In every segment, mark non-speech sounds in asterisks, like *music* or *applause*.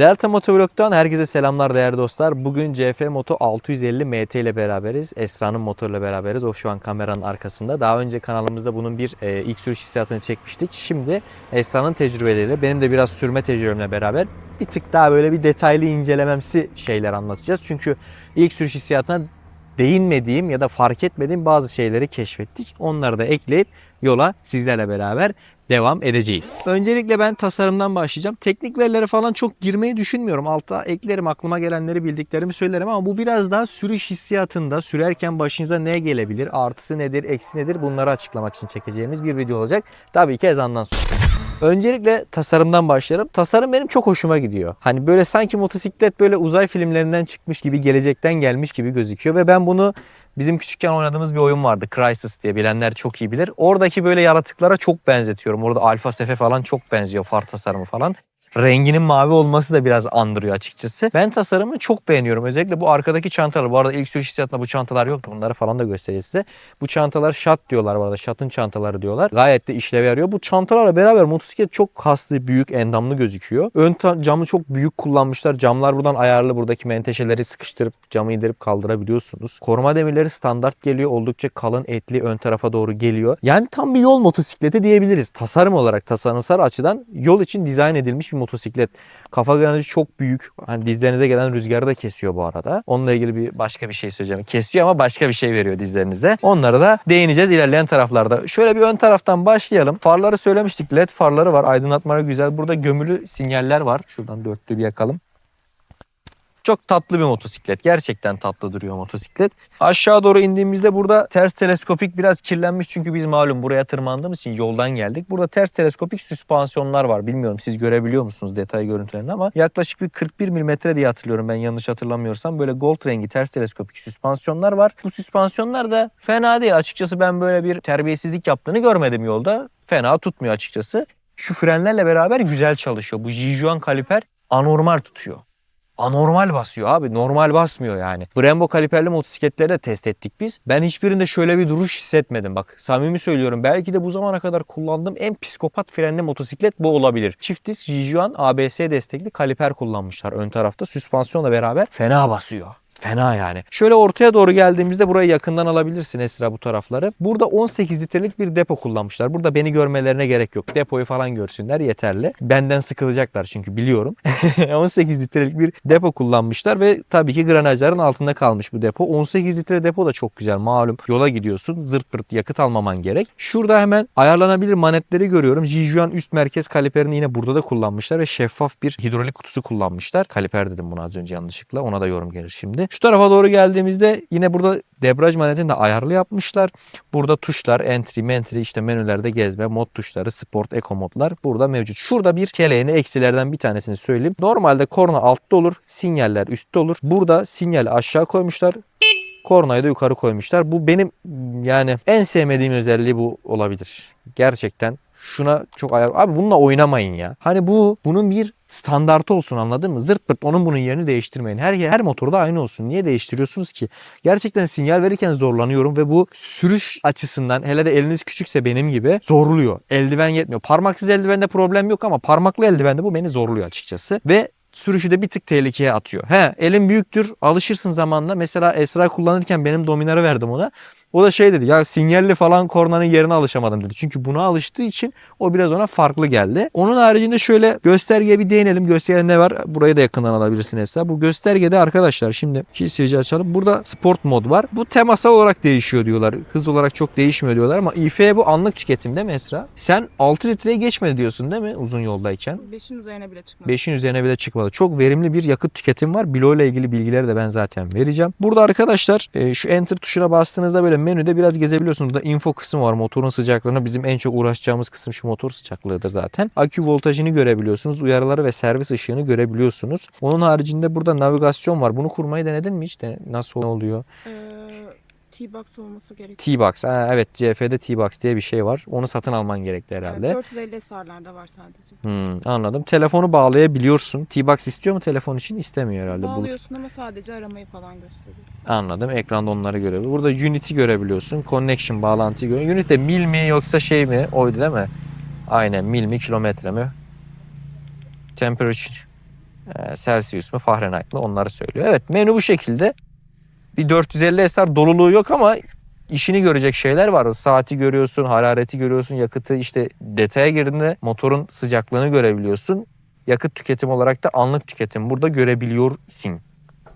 Delta Motovlog'dan herkese selamlar değerli dostlar. Bugün CF Moto 650 MT ile beraberiz. Esra'nın motoruyla beraberiz. O şu an kameranın arkasında. Daha önce kanalımızda bunun bir e, ilk sürüş hissiyatını çekmiştik. Şimdi Esra'nın tecrübeleriyle benim de biraz sürme tecrübemle beraber bir tık daha böyle bir detaylı incelememsi şeyler anlatacağız. Çünkü ilk sürüş hissiyatına değinmediğim ya da fark etmediğim bazı şeyleri keşfettik. Onları da ekleyip yola sizlerle beraber devam edeceğiz. Öncelikle ben tasarımdan başlayacağım. Teknik verilere falan çok girmeyi düşünmüyorum. Altta eklerim aklıma gelenleri bildiklerimi söylerim ama bu biraz daha sürüş hissiyatında sürerken başınıza ne gelebilir, artısı nedir, eksi nedir bunları açıklamak için çekeceğimiz bir video olacak. Tabii ki ezandan sonra. Öncelikle tasarımdan başlayalım. Tasarım benim çok hoşuma gidiyor. Hani böyle sanki motosiklet böyle uzay filmlerinden çıkmış gibi, gelecekten gelmiş gibi gözüküyor ve ben bunu Bizim küçükken oynadığımız bir oyun vardı. Crysis diye bilenler çok iyi bilir. Oradaki böyle yaratıklara çok benzetiyorum. Orada Alfa Sefe falan çok benziyor far tasarımı falan. Renginin mavi olması da biraz andırıyor açıkçası. Ben tasarımı çok beğeniyorum. Özellikle bu arkadaki çantalar. Bu arada ilk sürüş hissiyatında bu çantalar yoktu. Bunları falan da göstereceğiz size. Bu çantalar şat diyorlar bu arada. Şatın çantaları diyorlar. Gayet de işlev yarıyor. Bu çantalarla beraber motosiklet çok kaslı, büyük, endamlı gözüküyor. Ön camı çok büyük kullanmışlar. Camlar buradan ayarlı. Buradaki menteşeleri sıkıştırıp camı indirip kaldırabiliyorsunuz. Koruma demirleri standart geliyor. Oldukça kalın, etli ön tarafa doğru geliyor. Yani tam bir yol motosikleti diyebiliriz. Tasarım olarak, tasarımsal açıdan yol için dizayn edilmiş bir motosiklet. Kafa granajı çok büyük. Hani dizlerinize gelen rüzgarı da kesiyor bu arada. Onunla ilgili bir başka bir şey söyleyeceğim. Kesiyor ama başka bir şey veriyor dizlerinize. Onları da değineceğiz ilerleyen taraflarda. Şöyle bir ön taraftan başlayalım. Farları söylemiştik. LED farları var. Aydınlatmaları güzel. Burada gömülü sinyaller var. Şuradan dörtlü bir yakalım. Çok tatlı bir motosiklet. Gerçekten tatlı duruyor motosiklet. Aşağı doğru indiğimizde burada ters teleskopik biraz kirlenmiş çünkü biz malum buraya tırmandığımız için yoldan geldik. Burada ters teleskopik süspansiyonlar var. Bilmiyorum siz görebiliyor musunuz detay görüntülerini ama yaklaşık bir 41 mm diye hatırlıyorum ben yanlış hatırlamıyorsam. Böyle gold rengi ters teleskopik süspansiyonlar var. Bu süspansiyonlar da fena değil. Açıkçası ben böyle bir terbiyesizlik yaptığını görmedim yolda. Fena tutmuyor açıkçası. Şu frenlerle beraber güzel çalışıyor. Bu Jijuan kaliper anormal tutuyor anormal basıyor abi. Normal basmıyor yani. Brembo kaliperli motosikletleri de test ettik biz. Ben hiçbirinde şöyle bir duruş hissetmedim. Bak samimi söylüyorum. Belki de bu zamana kadar kullandığım en psikopat frenli motosiklet bu olabilir. Çift disk Jijuan ABS destekli kaliper kullanmışlar ön tarafta. Süspansiyonla beraber fena basıyor. Fena yani. Şöyle ortaya doğru geldiğimizde burayı yakından alabilirsin Esra bu tarafları. Burada 18 litrelik bir depo kullanmışlar. Burada beni görmelerine gerek yok. Depoyu falan görsünler yeterli. Benden sıkılacaklar çünkü biliyorum. *laughs* 18 litrelik bir depo kullanmışlar ve tabii ki granajların altında kalmış bu depo. 18 litre depo da çok güzel. Malum yola gidiyorsun. Zırt pırt yakıt almaman gerek. Şurada hemen ayarlanabilir manetleri görüyorum. Jijuan üst merkez kaliperini yine burada da kullanmışlar ve şeffaf bir hidrolik kutusu kullanmışlar. Kaliper dedim bunu az önce yanlışlıkla. Ona da yorum gelir şimdi. Şu tarafa doğru geldiğimizde yine burada debraj manetini de ayarlı yapmışlar. Burada tuşlar entry, mentry işte menülerde gezme, mod tuşları, sport, eco modlar burada mevcut. Şurada bir keleğini eksilerden bir tanesini söyleyeyim. Normalde korna altta olur, sinyaller üstte olur. Burada sinyali aşağı koymuşlar. Kornayı da yukarı koymuşlar. Bu benim yani en sevmediğim özelliği bu olabilir. Gerçekten şuna çok ayar. Abi bununla oynamayın ya. Hani bu bunun bir standartı olsun anladın mı? Zırt pırt onun bunun yerini değiştirmeyin. Her her motorda aynı olsun. Niye değiştiriyorsunuz ki? Gerçekten sinyal verirken zorlanıyorum ve bu sürüş açısından hele de eliniz küçükse benim gibi zorluyor. Eldiven yetmiyor. Parmaksız eldivende problem yok ama parmaklı eldivende bu beni zorluyor açıkçası. Ve sürüşü de bir tık tehlikeye atıyor. He elin büyüktür alışırsın zamanla. Mesela Esra kullanırken benim dominarı verdim ona. O da şey dedi ya sinyalli falan kornanın yerine alışamadım dedi. Çünkü buna alıştığı için o biraz ona farklı geldi. Onun haricinde şöyle göstergeye bir değinelim. Gösterge ne var? Burayı da yakından alabilirsin Esra. Bu göstergede arkadaşlar şimdi kill switch'i açalım. Burada sport mod var. Bu temasal olarak değişiyor diyorlar. Hız olarak çok değişmiyor diyorlar ama IFE bu anlık tüketim değil mi Esra? Sen 6 litreye geçmedi diyorsun değil mi uzun yoldayken? 5'in üzerine bile çıkmadı. 5'in üzerine bile çıkmadı. Çok verimli bir yakıt tüketim var. Bilo ile ilgili bilgileri de ben zaten vereceğim. Burada arkadaşlar e, şu enter tuşuna bastığınızda böyle menüde biraz gezebiliyorsunuz. Burada info kısmı var. Motorun sıcaklığını bizim en çok uğraşacağımız kısım şu motor sıcaklığıdır zaten. Akü voltajını görebiliyorsunuz. Uyarıları ve servis ışığını görebiliyorsunuz. Onun haricinde burada navigasyon var. Bunu kurmayı denedin mi hiç? De- Nasıl oluyor? Ee, T-Box olması gerekiyor. T-Box. Ha, evet CF'de T-Box diye bir şey var. Onu satın alman gerekli herhalde. Evet, 450 SR'larda var sadece. Hmm, anladım. Telefonu bağlayabiliyorsun. T-Box istiyor mu telefon için? İstemiyor herhalde. Bağlıyorsun ama sadece aramayı falan gösteriyor. Anladım. Ekranda onları görebiliyor. Burada Unity görebiliyorsun. Connection bağlantıyı görüyorsun. Unity de mil mi yoksa şey mi? Oydu değil mi? Aynen mil mi kilometre mi? Temperature. e, Celsius mu Fahrenheit mi onları söylüyor. Evet menü bu şekilde. Bir 450 SR doluluğu yok ama işini görecek şeyler var. Saati görüyorsun, harareti görüyorsun, yakıtı işte detaya girdiğinde motorun sıcaklığını görebiliyorsun. Yakıt tüketim olarak da anlık tüketim burada görebiliyorsun.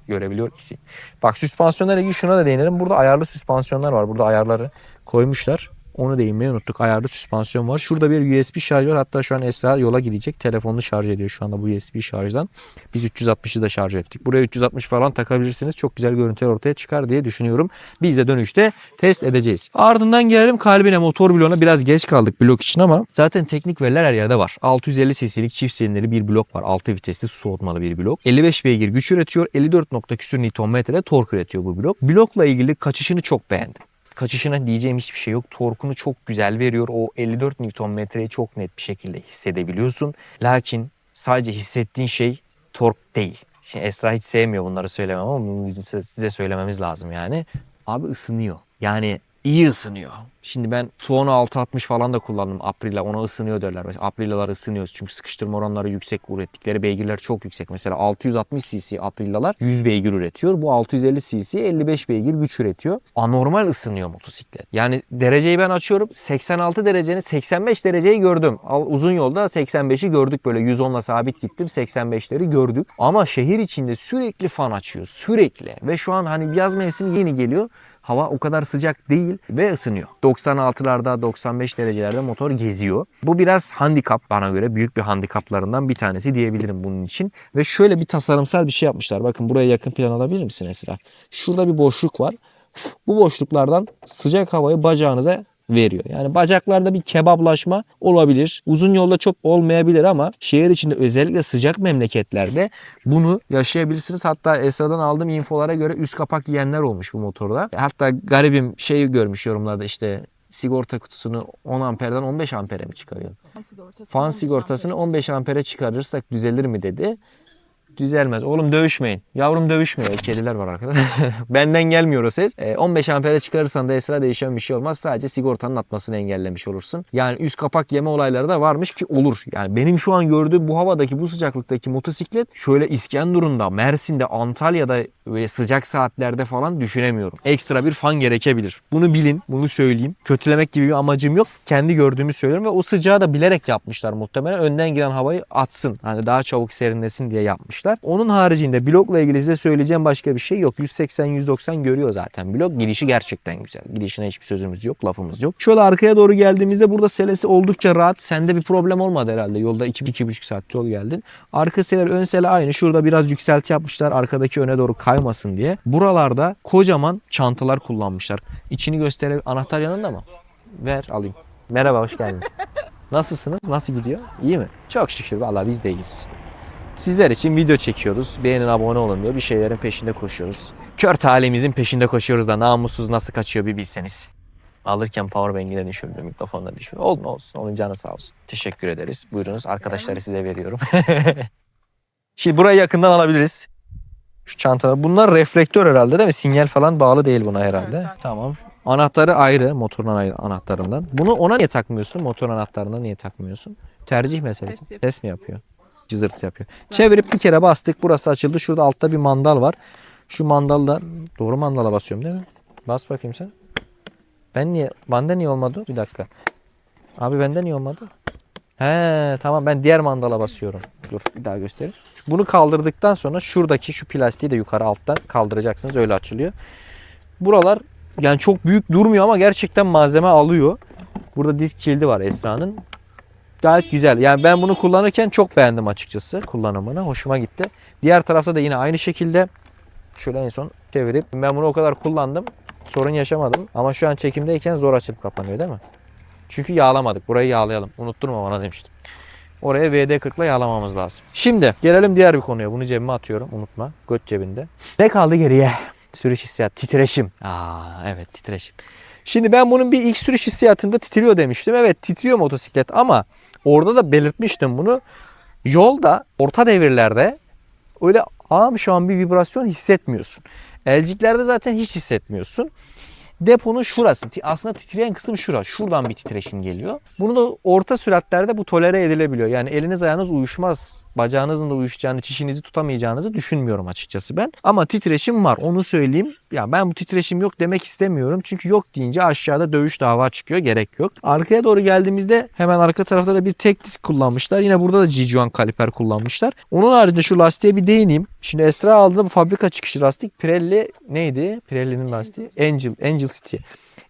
Görebiliyor isin. Bak süspansiyonlarla ilgili şuna da değinelim. Burada ayarlı süspansiyonlar var. Burada ayarları koymuşlar. Onu değinmeyi unuttuk. Ayarlı süspansiyon var. Şurada bir USB şarj var. Hatta şu an Esra yola gidecek. Telefonunu şarj ediyor şu anda bu USB şarjdan. Biz 360'ı da şarj ettik. Buraya 360 falan takabilirsiniz. Çok güzel görüntüler ortaya çıkar diye düşünüyorum. Biz de dönüşte test edeceğiz. Ardından gelelim kalbine motor bloğuna. Biraz geç kaldık blok için ama zaten teknik veriler her yerde var. 650 cc'lik çift silindirli bir blok var. 6 vitesli su soğutmalı bir blok. 55 beygir güç üretiyor. 54 nokta küsür Nm tork üretiyor bu blok. Blokla ilgili kaçışını çok beğendim. Kaçışına diyeceğim hiçbir şey yok. Torkunu çok güzel veriyor. O 54 Nm'yi çok net bir şekilde hissedebiliyorsun. Lakin sadece hissettiğin şey tork değil. Şimdi Esra hiç sevmiyor bunları söylemem ama bunu size söylememiz lazım yani. Abi ısınıyor. Yani iyi ısınıyor. Şimdi ben Tuono 660 falan da kullandım Aprilia. Ona ısınıyor derler. Mesela Aprilia'lar ısınıyor çünkü sıkıştırma oranları yüksek. Ürettikleri beygirler çok yüksek. Mesela 660 cc Aprilia'lar 100 beygir üretiyor. Bu 650 cc 55 beygir güç üretiyor. Anormal ısınıyor motosiklet. Yani dereceyi ben açıyorum. 86 derecenin 85 dereceyi gördüm. Uzun yolda 85'i gördük böyle 110'la sabit gittim 85'leri gördük. Ama şehir içinde sürekli fan açıyor. Sürekli. Ve şu an hani yaz mevsimi yeni geliyor. Hava o kadar sıcak değil ve ısınıyor. 96'larda 95 derecelerde motor geziyor. Bu biraz handikap bana göre büyük bir handikaplarından bir tanesi diyebilirim bunun için. Ve şöyle bir tasarımsal bir şey yapmışlar. Bakın buraya yakın plan alabilir misin Esra? Şurada bir boşluk var. Bu boşluklardan sıcak havayı bacağınıza veriyor. Yani bacaklarda bir kebaplaşma olabilir. Uzun yolda çok olmayabilir ama şehir içinde özellikle sıcak memleketlerde bunu yaşayabilirsiniz. Hatta Esra'dan aldığım infolara göre üst kapak yiyenler olmuş bu motorda. Hatta garibim şey görmüş yorumlarda işte sigorta kutusunu 10 amperden 15 ampere mi çıkarıyor? Fan sigortasını Fan 15 sigortasını ampere 15 ampere çıkarırsak düzelir mi dedi. Düzelmez. Oğlum dövüşmeyin. Yavrum dövüşmüyor. Kediler var arkada. *laughs* Benden gelmiyor o ses. E, 15 ampere çıkarırsan da esra değişen bir şey olmaz. Sadece sigortanın atmasını engellemiş olursun. Yani üst kapak yeme olayları da varmış ki olur. Yani benim şu an gördüğüm bu havadaki bu sıcaklıktaki motosiklet şöyle İskenderun'da, Mersin'de, Antalya'da böyle sıcak saatlerde falan düşünemiyorum. Ekstra bir fan gerekebilir. Bunu bilin. Bunu söyleyeyim. Kötülemek gibi bir amacım yok. Kendi gördüğümü söylüyorum ve o sıcağı da bilerek yapmışlar muhtemelen. Önden giren havayı atsın. Hani daha çabuk serinlesin diye yapmışlar. Onun haricinde blokla ilgili size söyleyeceğim başka bir şey yok. 180-190 görüyor zaten blok. Girişi gerçekten güzel. Girişine hiçbir sözümüz yok, lafımız yok. Şöyle arkaya doğru geldiğimizde burada selesi oldukça rahat. Sende bir problem olmadı herhalde. Yolda 2-2,5 saat yol geldin. Arka seler ön sele aynı. Şurada biraz yükselti yapmışlar. Arkadaki öne doğru kaymasın diye. Buralarda kocaman çantalar kullanmışlar. İçini gösterelim. Anahtar yanında mı? Ver alayım. Merhaba hoş geldiniz. *laughs* Nasılsınız? Nasıl gidiyor? İyi mi? Çok şükür. Vallahi biz de iyiyiz işte. Sizler için video çekiyoruz. Beğenin abone olun diyor. Bir şeylerin peşinde koşuyoruz. Kör talemizin peşinde koşuyoruz da namussuz nasıl kaçıyor bir bilseniz. Alırken powerbank'i de düşürdü, mikrofonu da düşürdü. Olma olsun, onun canı sağ olsun. Teşekkür ederiz. Buyurunuz, arkadaşları size veriyorum. *laughs* Şimdi burayı yakından alabiliriz. Şu çantalar. Bunlar reflektör herhalde değil mi? Sinyal falan bağlı değil buna herhalde. Evet. Tamam. Anahtarı ayrı, motorun ayrı anahtarından. Bunu ona niye takmıyorsun? Motor anahtarına niye takmıyorsun? Tercih meselesi. Ses. Ses mi yapıyor? Cızırtı yapıyor. Çevirip bir kere bastık. Burası açıldı. Şurada altta bir mandal var. Şu mandalda doğru mandala basıyorum değil mi? Bas bakayım sen. Ben niye? Bende niye olmadı? Bir dakika. Abi bende niye olmadı? He tamam ben diğer mandala basıyorum. Dur bir daha göstereyim. Bunu kaldırdıktan sonra şuradaki şu plastiği de yukarı alttan kaldıracaksınız. Öyle açılıyor. Buralar yani çok büyük durmuyor ama gerçekten malzeme alıyor. Burada disk kilidi var Esra'nın. Gayet güzel. Yani ben bunu kullanırken çok beğendim açıkçası kullanımını. Hoşuma gitti. Diğer tarafta da yine aynı şekilde şöyle en son çevirip ben bunu o kadar kullandım. Sorun yaşamadım. Ama şu an çekimdeyken zor açılıp kapanıyor değil mi? Çünkü yağlamadık. Burayı yağlayalım. Unutturma bana demiştim. Oraya VD40 ile yağlamamız lazım. Şimdi gelelim diğer bir konuya. Bunu cebime atıyorum. Unutma. Göt cebinde. Ne kaldı geriye? Sürüş hissiyatı. Titreşim. Aa evet titreşim. Şimdi ben bunun bir ilk sürüş hissiyatında titriyor demiştim. Evet titriyor motosiklet ama orada da belirtmiştim bunu. Yolda orta devirlerde öyle ağam şu an bir vibrasyon hissetmiyorsun. Elciklerde zaten hiç hissetmiyorsun. Deponun şurası. Aslında titreyen kısım şura. Şuradan bir titreşim geliyor. Bunu da orta süratlerde bu tolere edilebiliyor. Yani eliniz ayağınız uyuşmaz bacağınızın da uyuşacağını, çişinizi tutamayacağınızı düşünmüyorum açıkçası ben. Ama titreşim var onu söyleyeyim. Ya ben bu titreşim yok demek istemiyorum. Çünkü yok deyince aşağıda dövüş dava çıkıyor. Gerek yok. Arkaya doğru geldiğimizde hemen arka tarafta da bir tek disk kullanmışlar. Yine burada da Jijuan kaliper kullanmışlar. Onun haricinde şu lastiğe bir değineyim. Şimdi Esra aldı bu fabrika çıkışı lastik. Pirelli neydi? Pirelli'nin lastiği. Angel, Angel City.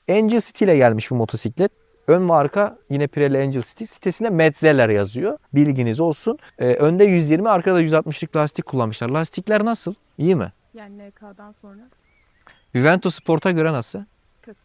Angel City ile gelmiş bu motosiklet. Ön ve arka yine Pirelli Angel City. Sitesinde Metzeler yazıyor. Bilginiz olsun. Ee, önde 120, arkada 160'lık lastik kullanmışlar. Lastikler nasıl? İyi mi? Yani NK'dan sonra Vivento Sport'a göre nasıl? kötü.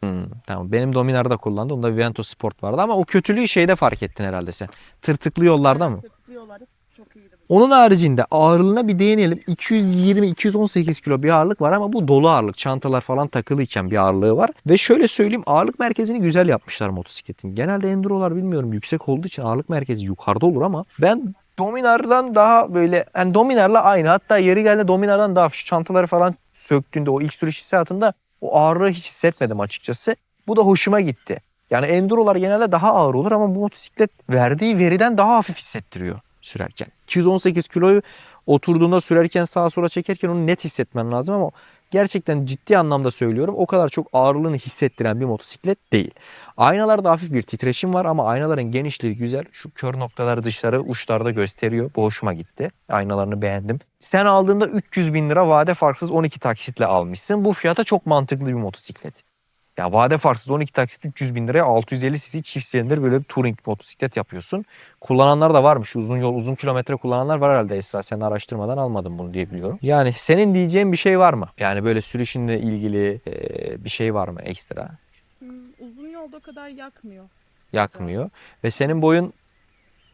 Hmm, tamam. Benim Dominar'da kullandı. Onda Vivento Sport vardı ama o kötülüğü şeyde fark ettin herhalde sen. Tırtıklı yollarda mı? Tırtıklıyorlar. Çok iyiydi. Onun haricinde ağırlığına bir değinelim. 220-218 kilo bir ağırlık var ama bu dolu ağırlık. Çantalar falan takılıyken bir ağırlığı var. Ve şöyle söyleyeyim ağırlık merkezini güzel yapmışlar motosikletin. Genelde endurolar bilmiyorum yüksek olduğu için ağırlık merkezi yukarıda olur ama ben Dominar'dan daha böyle yani Dominar'la aynı. Hatta yeri geldi Dominar'dan daha şu çantaları falan söktüğünde o ilk sürüş hissiyatında o ağırlığı hiç hissetmedim açıkçası. Bu da hoşuma gitti. Yani endurolar genelde daha ağır olur ama bu motosiklet verdiği veriden daha hafif hissettiriyor sürerken. 218 kiloyu oturduğunda sürerken sağa sola çekerken onu net hissetmen lazım ama gerçekten ciddi anlamda söylüyorum o kadar çok ağırlığını hissettiren bir motosiklet değil. Aynalarda hafif bir titreşim var ama aynaların genişliği güzel. Şu kör noktaları dışları uçlarda gösteriyor. Bu hoşuma gitti. Aynalarını beğendim. Sen aldığında 300 bin lira vade farksız 12 taksitle almışsın. Bu fiyata çok mantıklı bir motosiklet. Ya vade farksız 12 taksit 300 bin liraya 650 cc çift silindir böyle bir touring motosiklet yapıyorsun. Kullananlar da varmış. Uzun yol uzun kilometre kullananlar var herhalde Esra. Sen araştırmadan almadın bunu diye biliyorum. Yani senin diyeceğin bir şey var mı? Yani böyle sürüşünle ilgili e, bir şey var mı ekstra? Hmm, uzun yolda o kadar yakmıyor. Yakmıyor. Ve senin boyun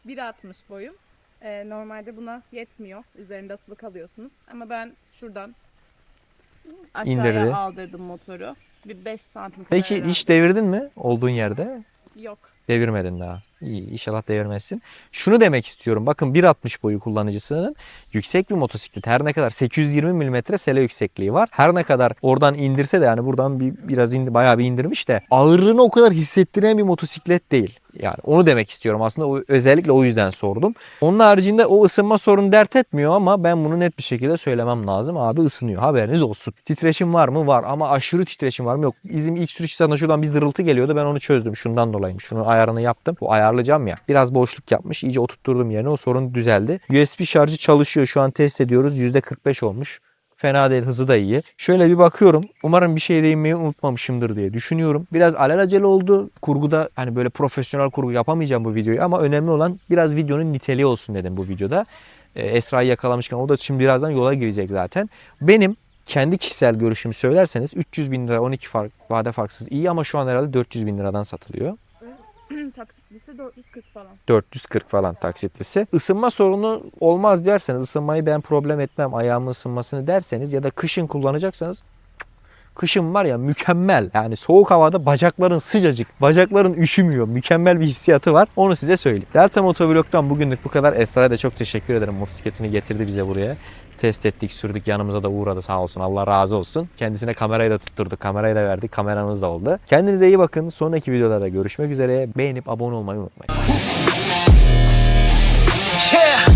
1.60 boyum. Ee, normalde buna yetmiyor. Üzerinde asılı kalıyorsunuz. Ama ben şuradan aşağıya İndirdi. aldırdım motoru. Bir 5 santim kadar peki herhalde. hiç devirdin mi olduğun yerde? Yok. Devirmedin daha. İyi inşallah devirmezsin. Şunu demek istiyorum. Bakın 1.60 boyu kullanıcısının yüksek bir motosiklet. Her ne kadar 820 mm sele yüksekliği var. Her ne kadar oradan indirse de yani buradan bir, biraz indi, bayağı bir indirmiş de ağırlığını o kadar hissettiren bir motosiklet değil. Yani onu demek istiyorum aslında o, özellikle o yüzden sordum. Onun haricinde o ısınma sorunu dert etmiyor ama ben bunu net bir şekilde söylemem lazım. Abi ısınıyor haberiniz olsun. Titreşim var mı? Var ama aşırı titreşim var mı? Yok. Bizim ilk sürüş sana şuradan bir zırıltı geliyordu. Ben onu çözdüm. Şundan dolayıyım. Şunun ayarını yaptım. Bu ayarlayacağım ya. Biraz boşluk yapmış. İyice oturtturdum yerine. O sorun düzeldi. USB şarjı çalışıyor. Şu an test ediyoruz. %45 olmuş. Fena değil hızı da iyi. Şöyle bir bakıyorum. Umarım bir şey değinmeyi unutmamışımdır diye düşünüyorum. Biraz alelacele oldu. Kurguda hani böyle profesyonel kurgu yapamayacağım bu videoyu ama önemli olan biraz videonun niteliği olsun dedim bu videoda. Ee, Esra'yı yakalamışken o da şimdi birazdan yola girecek zaten. Benim kendi kişisel görüşümü söylerseniz 300 bin lira 12 fark, vade farksız iyi ama şu an herhalde 400 bin liradan satılıyor. Taksitlisi 440 falan. 440 falan taksitlisi. Isınma sorunu olmaz derseniz ısınmayı ben problem etmem ayağımın ısınmasını derseniz ya da kışın kullanacaksanız kışın var ya mükemmel. Yani soğuk havada bacakların sıcacık, bacakların üşümüyor. Mükemmel bir hissiyatı var. Onu size söyleyeyim. Delta Motovlog'dan bugünlük bu kadar. Esra'ya da çok teşekkür ederim. Motosikletini getirdi bize buraya. Test ettik, sürdük. Yanımıza da uğradı sağ olsun. Allah razı olsun. Kendisine kamerayı da tutturduk. Kamerayı da verdik. Kameramız da oldu. Kendinize iyi bakın. Sonraki videolarda görüşmek üzere. Beğenip abone olmayı unutmayın. Yeah.